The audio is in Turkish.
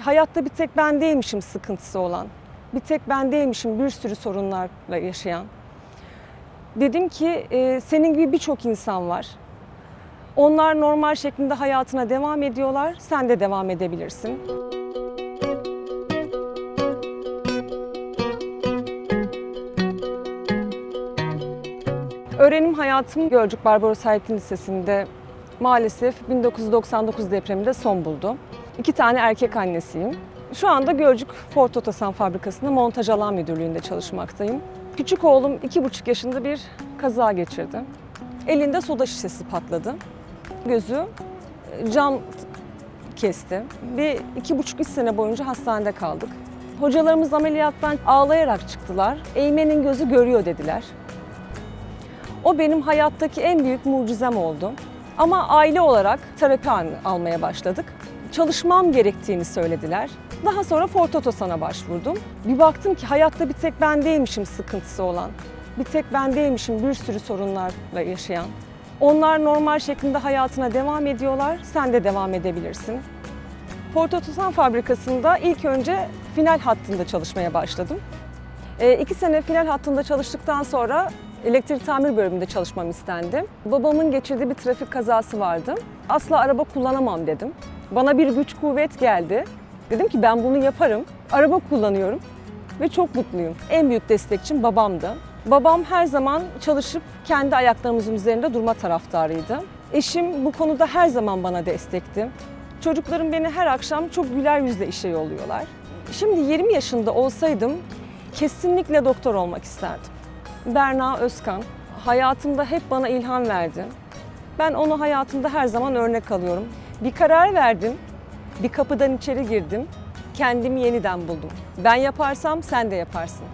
Hayatta bir tek ben değilmişim sıkıntısı olan. Bir tek ben değilmişim bir sürü sorunlarla yaşayan. Dedim ki e, senin gibi birçok insan var. Onlar normal şeklinde hayatına devam ediyorlar. Sen de devam edebilirsin. Öğrenim hayatım Gölcük Barbaros Hayrettin Lisesi'nde maalesef 1999 depreminde son buldu. İki tane erkek annesiyim. Şu anda Gölcük Ford Otosan Fabrikası'nda montaj alan müdürlüğünde çalışmaktayım. Küçük oğlum iki buçuk yaşında bir kaza geçirdi. Elinde soda şişesi patladı. Gözü e, cam kesti. Bir iki buçuk üç sene boyunca hastanede kaldık. Hocalarımız ameliyattan ağlayarak çıktılar. Eymen'in gözü görüyor dediler. O benim hayattaki en büyük mucizem oldu. Ama aile olarak terapi al- almaya başladık. Çalışmam gerektiğini söylediler. Daha sonra Ford Otosan'a başvurdum. Bir baktım ki hayatta bir tek ben değilmişim sıkıntısı olan. Bir tek ben değilmişim bir sürü sorunlarla yaşayan. Onlar normal şeklinde hayatına devam ediyorlar. Sen de devam edebilirsin. Ford Otosan fabrikasında ilk önce final hattında çalışmaya başladım. E, iki sene final hattında çalıştıktan sonra elektrik tamir bölümünde çalışmam istendi. Babamın geçirdiği bir trafik kazası vardı. Asla araba kullanamam dedim. Bana bir güç kuvvet geldi. Dedim ki ben bunu yaparım. Araba kullanıyorum ve çok mutluyum. En büyük destekçim babamdı. Babam her zaman çalışıp kendi ayaklarımızın üzerinde durma taraftarıydı. Eşim bu konuda her zaman bana destekti. Çocuklarım beni her akşam çok güler yüzle işe yolluyorlar. Şimdi 20 yaşında olsaydım kesinlikle doktor olmak isterdim. Berna Özkan hayatımda hep bana ilham verdi. Ben onu hayatımda her zaman örnek alıyorum. Bir karar verdim, bir kapıdan içeri girdim, kendimi yeniden buldum. Ben yaparsam sen de yaparsın.